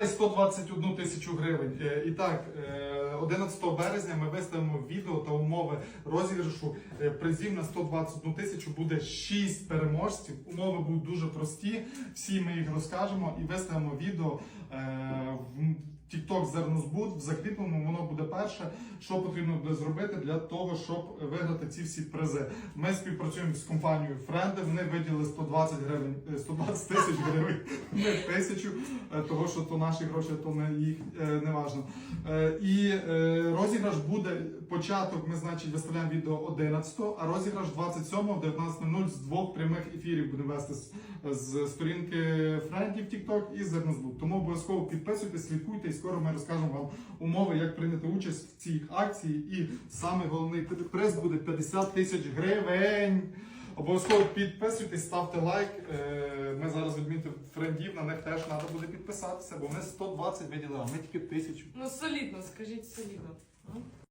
Виділили 121 тисячу гривень. Е, І так, е, 11 березня ми виставимо відео та умови розіграшу е, призів на 121 тисячу. Буде 6 переможців. Умови будуть дуже прості. Всі ми їх розкажемо і виставимо відео е, в TikTok Зернозбуд в закріпленому воно буде перше. Що потрібно буде зробити для того, щоб виграти ці всі призи. Ми співпрацюємо з компанією Френди. Вони виділили 120 гривень, е, 120 тисяч гривень. Ми тисячу, е, того що то наші гроші, то не їх е, не важно. Е, І е, розіграш буде початок. Ми значить виставляємо відео 11, а розіграш 27 в 19.00 з двох прямих ефірів будемо вести з, сторінки Френдів TikTok і Зернозбуд. Тому обов'язково підписуйтесь, слідкуйте, і скоро ми розкажемо вам умови, як прийняти участь в цій акції. І саме головний приз буде 50 тисяч гривень. Обов'язково підписуйтесь, ставте лайк. Е, Ми зараз відмітимо френдів, на них теж треба буде підписатися, бо вони 120 виділили, а ми тільки тисячу. Ну солідно, скажіть солідно. Ну.